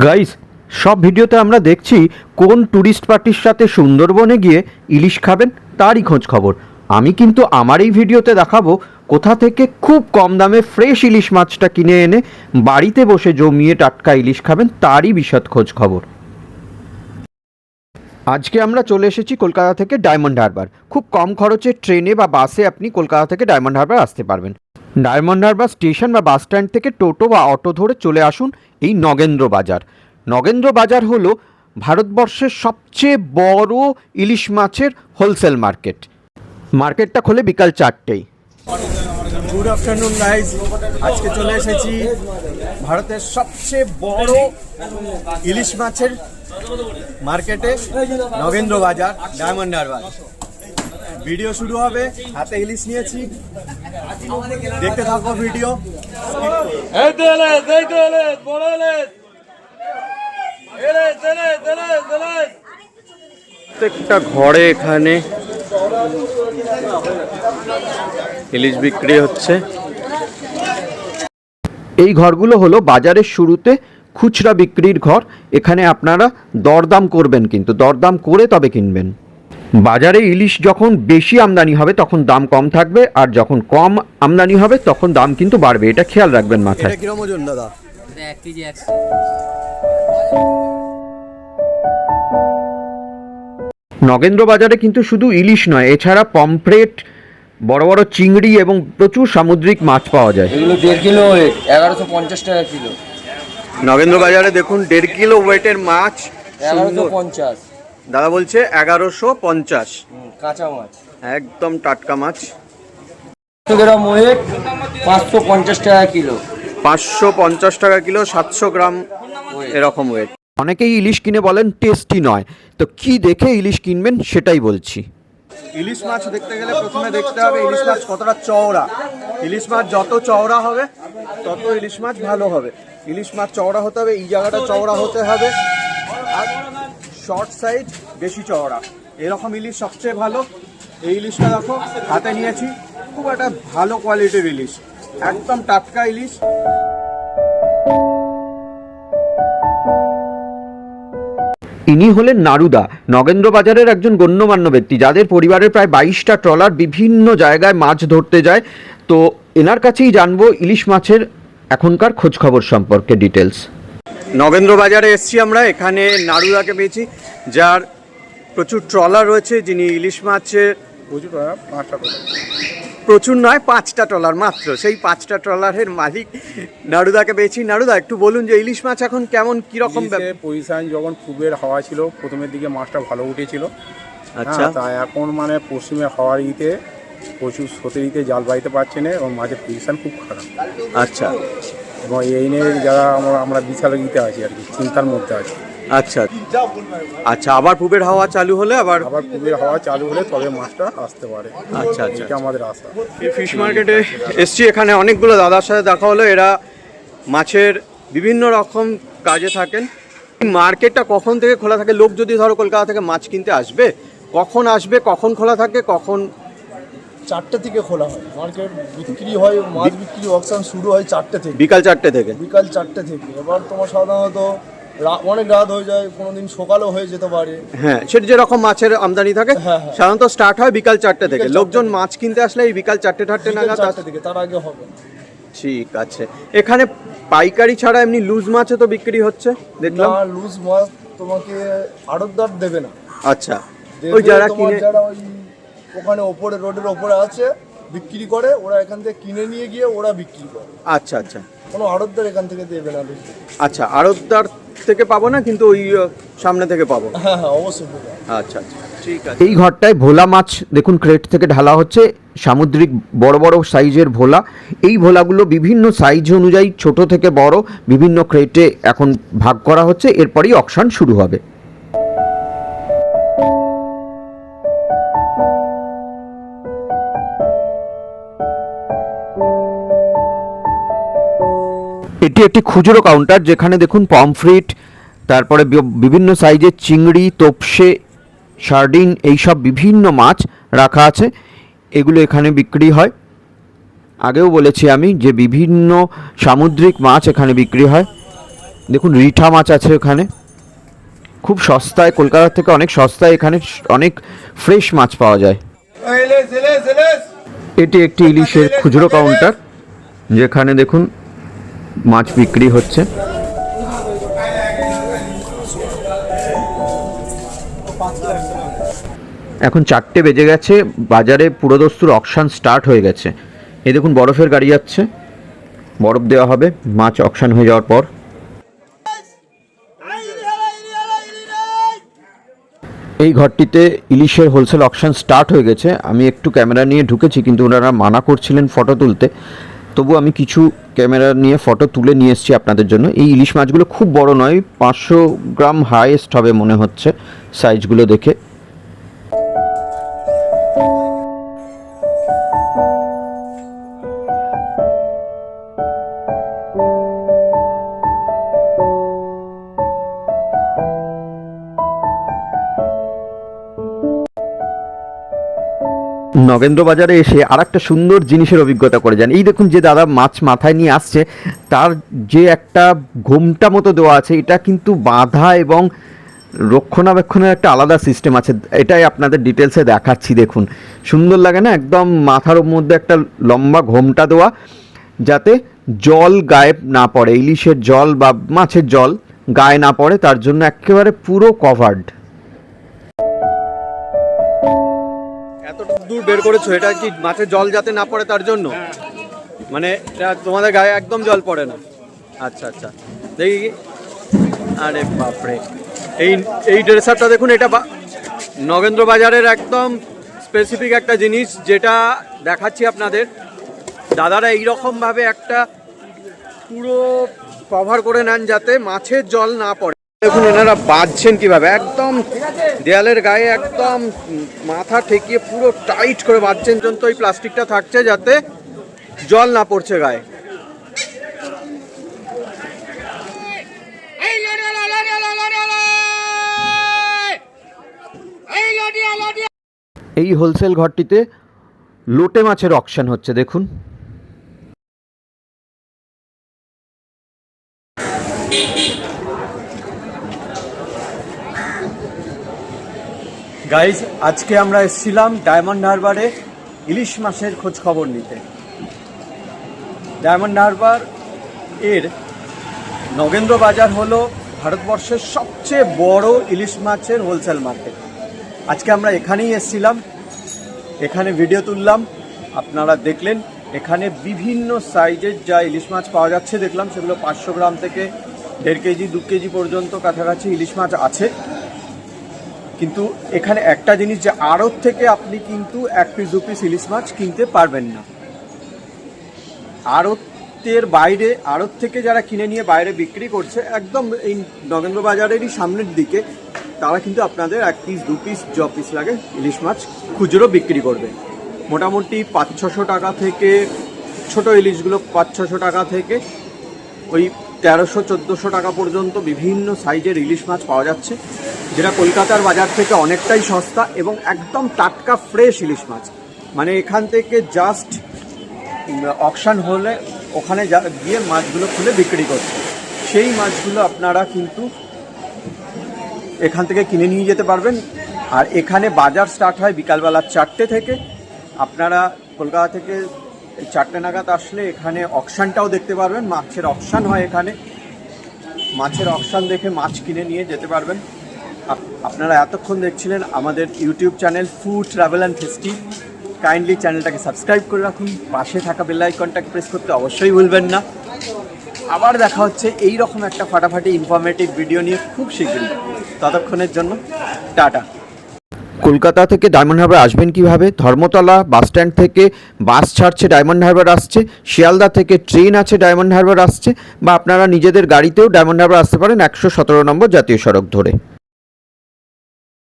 Guys সব ভিডিওতে আমরা দেখছি কোন ট্যুরিস্ট পার্টির সাথে সুন্দরবনে গিয়ে ইলিশ খাবেন, তারই খোঁজ খবর। আমি কিন্তু আমার এই ভিডিওতে দেখাবো কোথা থেকে খুব কম দামে ফ্রেশ ইলিশ মাছটা কিনে এনে বাড়িতে বসে জমিয়ে টাটকা ইলিশ খাবেন, তারই বিশদ খোঁজ খবর। আজকে আমরা চলে এসেছি কলকাতা থেকে ডায়মন্ড হারবার খুব কম খরচে ট্রেনে বা বাসে আপনি কলকাতা থেকে ডায়মন্ড হারবার আসতে পারবেন। ডায়মন্ড হারবার স্টেশন বা বাস স্ট্যান্ড থেকে টোটো বা অটো ধরে চলে আসুন এই নগেন্দ্র বাজার। নগেন্দ্র বাজার হলো ভারতবর্ষের সবচেয়ে বড় ইলিশ মাছের হোলসেল মার্কেট। মার্কেটটা খোলে বিকাল চারটেই। গুড আফটারনুন গাইজ আজকে চলে এসেছি ভারতের সবচেয়ে বড় ইলিশ মাছের মার্কেটে নগেন্দ্র বাজার। ডায়মন্ড হারবার ভিডিও শুরু হবে হাতে ইলিশ নিয়েছি। দেখতে থাকো ভিডিও তো এলেস, বড় এলেস। এলেস, এলেস, এলেস, এলেস। প্রত্যেকটা ঘরে এখানে ইলিশ বিক্রি হচ্ছে এই ঘরগুলো হলো বাজারের শুরুতে খুচরা বিক্রির ঘর এখানে আপনারা দরদাম করবেন কিন্তু দরদাম করে তবে কিনবেন বাজারে ইলিশ যখন বেশি আমদানি হবে তখন দাম কম থাকবে আর যখন কম আমদানি হবে তখন দাম কিন্তু বাড়বে। এটা খেয়াল রাখবেন মাথায়। এটা কিরম ওজন দাদা? নগেন্দ্র বাজারে কিন্তু শুধু ইলিশ নয় এছাড়া পমফ্রেট বড় বড় চিংড়ি এবং প্রচুর সামুদ্রিক মাছ পাওয়া যায়। এগুলো দেড় কিলো ওয়েট এগারোশো পঞ্চাশ টাকা কিলো। নগেন্দ্র বাজারে দেখুন দেড় কিলো ওয়েটের মাছ এগারোশো পঞ্চাশ। দাদা বলছে এগারোশো পঞ্চাশ। কাঁচা মাছ। একদম টাটকা মাছ। গ্রাম ওয়েট পাঁচশো পঞ্চাশ টাকা কিলো। পাঁচশো পঞ্চাশ টাকা কিলো সাতশো গ্রাম এরকম ওয়েট। অনেকেই ইলিশ কিনে বলেন টেস্টি নয়। তো কি দেখে ইলিশ কিনবেন সেটাই বলছি। ইলিশ মাছ দেখতে গেলে প্রথমে দেখতে হবে ইলিশ মাছ কতটা চওড়া। ইলিশ মাছ যত চওড়া হবে তত ইলিশ মাছ ভালো হবে। ইলিশ মাছ চওড়া হতে হবে এই জায়গাটা চওড়া হতে হবে। আর শর্ট সাইজ বেশি চওড়া। এরকম ইলিশ সবচেয়ে ভালো। এই ইলিশটা দেখো, হাতে নিয়েছি। খুব একটা ভালো কোয়ালিটির ইলিশ। একদম টাটকা ইলিশ। ইনি হলেন নারুদা নগেন্দ্র বাজারের একজন গণ্যমান্য ব্যক্তি, যাদের পরিবারের প্রায় বাইশটা ট্রলার বিভিন্ন জায়গায় মাছ ধরতে যায়। তো এনার কাছেই জানব ইলিশ মাছের এখনকার খোঁজখবর সম্পর্কে ডিটেলস নগেন্দ্র বাজারে এসছি আমরা এখানে নারুদাকে পেয়েছি যার প্রচুর ট্রলার রয়েছে যিনি ইলিশ মাছের প্রচুর নয় পাঁচটা ট্রলার মাত্র সেই পাঁচটা ট্রলারের মালিক নারুদাকে পেয়েছি। নারুদা একটু বলুন যে ইলিশ মাছ এখন কেমন কীরকম পজিশন যখন খুবের হাওয়া ছিল প্রথমের দিকে মাছটা ভালো উঠেছিল। আচ্ছা। হ্যাঁ, তা এখন মানে পশ্চিমের হাওয়ার ইতে প্রচুর স্রোতের ইতে জাল বাইতে পারছে না এবং মাছের পজিশন খুব খারাপ। আচ্ছা। এবং এই নিয়ে যারা আমরা আমরা বিশাল ইতে আছি আর কি চিন্তার মধ্যে আছি। আচ্ছা। আচ্ছা আবার পুবের হাওয়া চালু হলে আবার আবার খুবের হাওয়া চালু হলে তবে মাছটা আসতে পারে। আচ্ছা আচ্ছা এটা আমাদের আশা। এই ফিশ মার্কেটে এসছি এখানে অনেকগুলো দাদার সাথে দেখা হলো এরা মাছের বিভিন্ন রকম কাজে থাকেন। মার্কেটটা কখন থেকে খোলা থাকে? লোক যদি ধরো কলকাতা থেকে মাছ কিনতে আসবে কখন আসবে কখন খোলা থাকে কখন চারটে থেকে খোলা হয়। মার্কেট বিক্রি হয় মাছ বিক্রি অকশন শুরু হয় চারটে থেকে। বিকাল চারটে থেকে? বিকাল চারটে থেকে। এবার তোমার সাধারণত রা- অনেক রাত হয়ে যায় কোনোদিন সকালও হয়ে যেতে পারে। হ্যাঁ সেটা যেরকম মাছের আমদানি থাকে হ্যাঁ, হ্যাঁ। সাধারণত স্টার্ট হয় বিকাল চারটে থেকে। চারটে লোকজন মাছ কিনতে আসলে এই বিকাল চারটে চারটে বিকাল নাগাদ চারটে আসে। থেকে তার আগে হবে। না। ঠিক আছে। এখানে পাইকারি ছাড়া এমনি লুজ মাছও তো বিক্রি হচ্ছে দেখলাম। না লুজ মাছ তোমাকে আড়তদার দেবে না। আচ্ছা। দেবে ওই যারা তোমার কিনে যারা ওই ওখানে ওপরে রোডের ওপরে আছে বিক্রি করে ওরা এখান থেকে কিনে নিয়ে গিয়ে ওরা বিক্রি করে। আচ্ছা আচ্ছা। কোনো আড়তদার এখান থেকে দেবে না আচ্ছা আড়তদার থেকে পাবো না কিন্তু ওই সামনে থেকে পাবো? হ্যাঁ হ্যাঁ অবশ্যই আচ্ছা আচ্ছা। ঠিক আছে। এই ঘরটায় ভোলা মাছ দেখুন ক্রেট থেকে ঢালা হচ্ছে সামুদ্রিক বড় বড় সাইজের ভোলা। এই ভোলাগুলো বিভিন্ন সাইজ অনুযায়ী ছোট থেকে বড় বিভিন্ন ক্রেটে এখন ভাগ করা হচ্ছে এরপরই অকশন শুরু হবে। এটি একটি খুচরো কাউন্টার যেখানে দেখুন পমফ্রিট তারপরে বিভিন্ন সাইজের চিংড়ি তোপসে সার্ডিন এইসব বিভিন্ন মাছ রাখা আছে। এগুলো এখানে বিক্রি হয়। আগেও বলেছি আমি যে বিভিন্ন সামুদ্রিক মাছ এখানে বিক্রি হয়। দেখুন রিঠা মাছ আছে ওখানে খুব সস্তায় কলকাতা থেকে অনেক সস্তায় এখানে অনেক ফ্রেশ মাছ পাওয়া যায়। এটি একটি ইলিশের খুচরো কাউন্টার যেখানে দেখুন মাছ বিক্রি হচ্ছে। এখন চারটে বেজে গেছে, বাজারে পুরোদস্তুর অকশান স্টার্ট হয়ে গেছে। এ দেখুন, বরফের গাড়ি যাচ্ছে। বরফ দেওয়া হবে, মাছ অকশান হয়ে যাওয়ার পর। এই ঘরটিতে ইলিশের হোলসেল অকশন স্টার্ট হয়ে গেছে। আমি একটু ক্যামেরা নিয়ে ঢুকেছি, কিন্তু ওনারা মানা করছিলেন ফটো তুলতে। তবু আমি কিছু ক্যামেরা নিয়ে ফটো তুলে নিয়ে এসেছি আপনাদের জন্য। এই ইলিশ মাছগুলো খুব বড় নয়, পাঁচশো গ্রাম হাইয়েস্ট হবে মনে হচ্ছে সাইজগুলো দেখে। নগেন্দ্র বাজারে এসে আর একটা সুন্দর জিনিসের অভিজ্ঞতা করে যান। এই দেখুন যে দাদা মাছ মাথায় নিয়ে আসছে, তার যে একটা ঘোমটা মতো দেওয়া আছে, এটা কিন্তু বাঁধা এবং রক্ষণাবেক্ষণের একটা আলাদা সিস্টেম আছে। এটাই আপনাদের ডিটেলসে দেখাচ্ছি, দেখুন। সুন্দর লাগে না? একদম মাথার মধ্যে একটা লম্বা ঘোমটা দেওয়া, যাতে জল গায়ে না পড়ে, ইলিশের জল বা মাছের জল গায়ে না পড়ে, তার জন্য একেবারে পুরো কভার্ড এতটুকু দূর বের করেছ, এটা কি মাছের জল যাতে না পড়ে তার জন্য? মানে এটা তোমাদের গায়ে একদম জল পড়ে না। আচ্ছা আচ্ছা। দেখি আরে বাপরে। এই এই ড্রেস আপটা দেখুন, এটা নগেন্দ্র বাজারের একদম স্পেসিফিক একটা জিনিস যেটা দেখাচ্ছি আপনাদের। দাদারা এইরকমভাবে একটা পুরো কভার করে নেন যাতে মাছের জল না পড়ে। দেখুন এনারা বাঁধছেন কীভাবে? একদম দেয়ালের গায়ে একদম মাথা ঠেকিয়ে পুরো টাইট করে বাঁধছেন। পর্যন্ত ওই প্লাস্টিকটা থাকছে যাতে জল না পড়ছে গায়ে। এই হোলসেল ঘরটিতে লোটে মাছের অকশন হচ্ছে দেখুন। গাইজ আজকে আমরা এসেছিলাম ডায়মন্ড হারবারে ইলিশ মাছের খোঁজ খবর নিতে। ডায়মন্ড হারবার এর নগেন্দ্র বাজার হলো ভারতবর্ষের সবচেয়ে বড় ইলিশ মাছের হোলসেল মার্কেট আজকে আমরা এখানেই এসেছিলাম, এখানে ভিডিও তুললাম, আপনারা দেখলেন, এখানে বিভিন্ন সাইজের যা ইলিশ মাছ পাওয়া যাচ্ছে, দেখলাম সেগুলো পাঁচশো গ্রাম থেকে দেড় কেজি, দু কেজি পর্যন্ত কাছাকাছি ইলিশ মাছ আছে। কিন্তু এখানে একটা জিনিস যে আড়ত থেকে আপনি কিন্তু এক পিস দু পিস ইলিশ মাছ কিনতে পারবেন না। আড়তের বাইরে, আড়ত থেকে যারা কিনে নিয়ে বাইরে বিক্রি করছে, একদম এই নগেন্দ্র বাজারেরই সামনের দিকে, তারা কিন্তু আপনাদের এক পিস দু পিস য পিস লাগে ইলিশ মাছ খুচরো বিক্রি করবে। মোটামুটি পাঁচ, ছশো টাকা থেকে, ছোট ইলিশগুলো পাঁচ, ছশো টাকা থেকে, ওই তেরোশো চোদ্দোশো টাকা পর্যন্ত বিভিন্ন সাইজের ইলিশ মাছ পাওয়া যাচ্ছে, যেটা কলকাতার বাজার থেকে অনেকটাই সস্তা এবং একদম টাটকা ফ্রেশ ইলিশ মাছ। মানে এখান থেকে জাস্ট অকশান হলে ওখানে গিয়ে মাছগুলো খুলে বিক্রি করছে। সেই মাছগুলো আপনারা কিন্তু এখান থেকে কিনে নিয়ে যেতে পারবেন। আর এখানে বাজার স্টার্ট হয় বিকালবেলা চারটে থেকে। আপনারা কলকাতা থেকে এই চারটে নাগাদ আসলে এখানে অকশানটাও দেখতে পারবেন, মাছের অকশান হয় এখানে। মাছের অকশান দেখে মাছ কিনে নিয়ে যেতে পারবেন। আপনারা এতক্ষণ দেখছিলেন আমাদের YouTube channel food, travel and festy kindly চ্যানেলটাকে সাবস্ক্রাইব করে রাখুন। পাশে থাকা বেল প্রেস করতে অবশ্যই ভুলবেন না। আবার দেখা হচ্ছে এই রকম একটা ফাটাফাটি ইনফরমেটিভ ভিডিও নিয়ে খুব শীঘ্রই। ততক্ষণের জন্য, টাটা। কলকাতা থেকে ডায়মন্ড হারবার আসবেন কীভাবে? ধর্মতলা বাসস্ট্যান্ড থেকে বাস ছাড়ছে ডায়মন্ড হারবার আসছে, শিয়ালদা থেকে ট্রেন আছে ডায়মন্ড হারবার আসছে, বা আপনারা নিজেদের গাড়িতেও ডায়মন্ড হারবার আসতে পারেন একশো সতেরো নম্বর জাতীয় সড়ক ধরে।